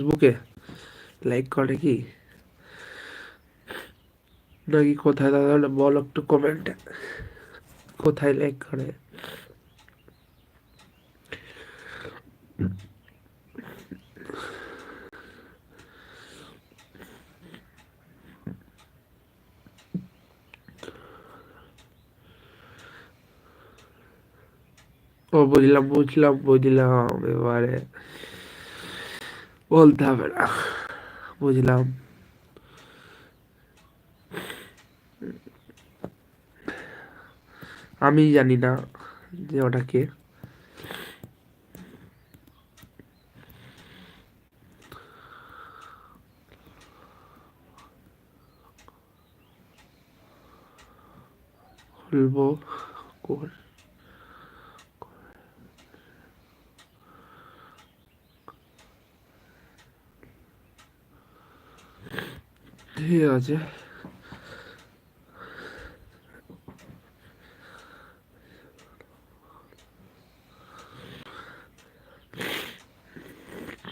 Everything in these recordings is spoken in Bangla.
ফেসবুকে লাইক করে কি? নাকি কোথায়? দাদা বল একটু কমেন্টে কোথায় লাইক করে? ও বুঝলাম বুঝলাম বুঝলাম, এবারে। বলতে হবে না। বুঝলাম। আমি জানি না যে ওটাকে খুলবো কোর ঠিক আছে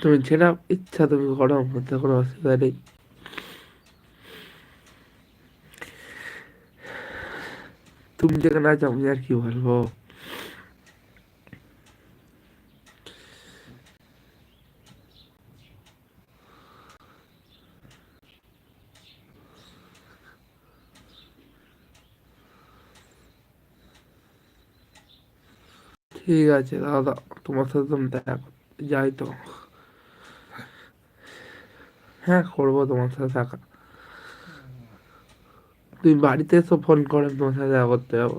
তুমি যেটা ইচ্ছা তুমি করো মধ্যে কোনো অসুবিধা নেই তুমি যেখানে আছো আমি আর কি বলব ঠিক আছে, দাদা, তোমার সাথে তো দেখা যাই তো। হ্যাঁ করব তোমার সাথে দেখা। তুমি বাড়িতে এসে ফোন করে তোমার সাথে দেখা করতে যাব।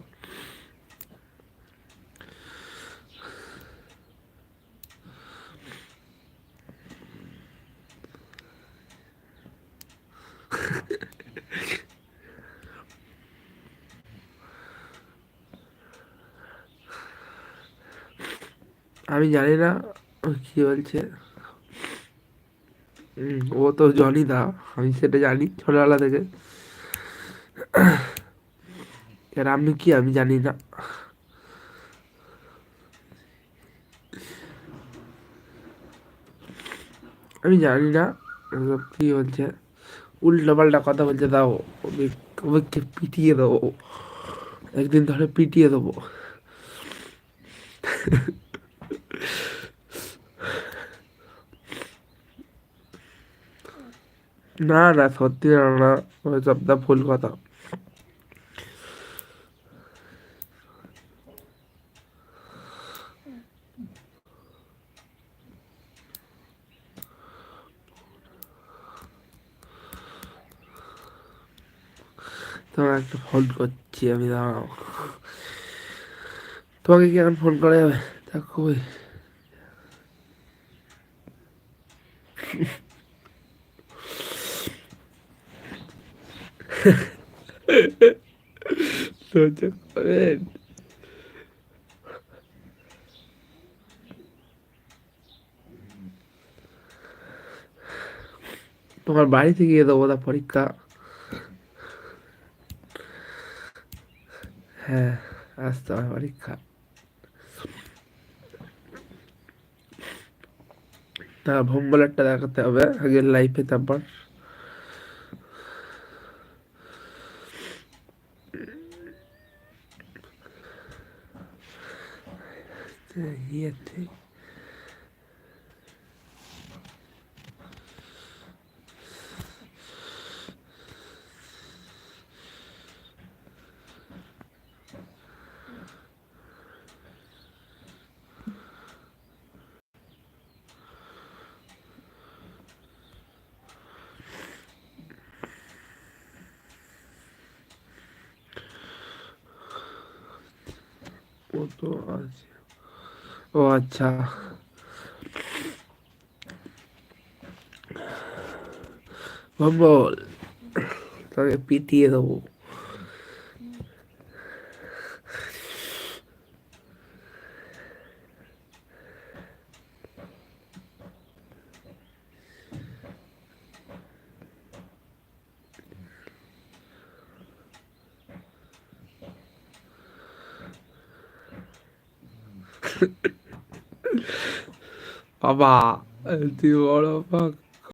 আমি জানি না, কি বলছে? ও তো জনি দা, আমি সেটা জানি ছোটবেলা থেকে। এর আমি কি আমি জানি না। আমি জানি না কি বলছে? উল্টো পাল্টা কথা বলছে, দাও ওকে পিটিয়ে দেবো। একদিন ধরে পিটিয়ে দেবো। না না, সত্যি না না, ওই সবটা ভুল কথা। তোমার একটা ফোন করছি আমি, দাঁড়াও। তোমাকে কি ফোন করা যাবে? দেখো ওই লজ্জা করেন তোমার বাড়িতে গিয়ে দেবো ওটা পরীক্ষা। হ্যাঁ আসতে হবে পরীক্ষা। তা ভোম্বলারটা দেখাতে হবে আগে লাইফে তারপর। ইয়েতে ও তো আছে ও আচ্ছা। বল তাকে পিটিয়ে দেবো। Baba. El tío, what fuck.